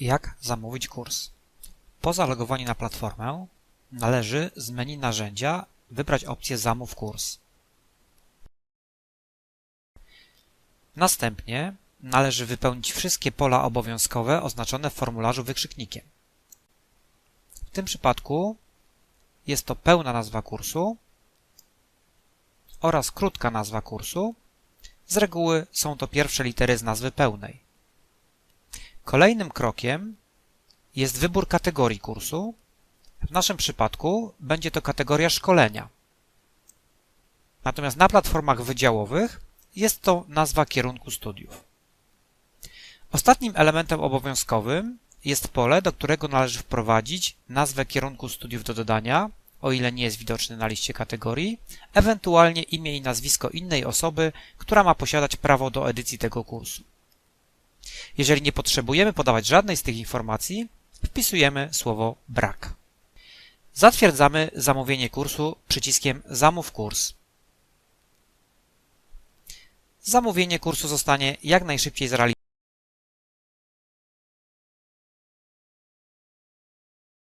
Jak zamówić kurs? Po zalogowaniu na platformę należy z menu Narzędzia wybrać opcję Zamów kurs. Następnie należy wypełnić wszystkie pola obowiązkowe oznaczone w formularzu wykrzyknikiem. W tym przypadku jest to pełna nazwa kursu oraz krótka nazwa kursu. Z reguły są to pierwsze litery z nazwy pełnej. Kolejnym krokiem jest wybór kategorii kursu. W naszym przypadku będzie to kategoria szkolenia. Natomiast na platformach wydziałowych jest to nazwa kierunku studiów. Ostatnim elementem obowiązkowym jest pole, do którego należy wprowadzić nazwę kierunku studiów do dodania, o ile nie jest widoczny na liście kategorii, ewentualnie imię i nazwisko innej osoby, która ma posiadać prawo do edycji tego kursu. Jeżeli nie potrzebujemy podawać żadnej z tych informacji, wpisujemy słowo brak. Zatwierdzamy zamówienie kursu przyciskiem Zamów kurs. Zamówienie kursu zostanie jak najszybciej zrealizowane.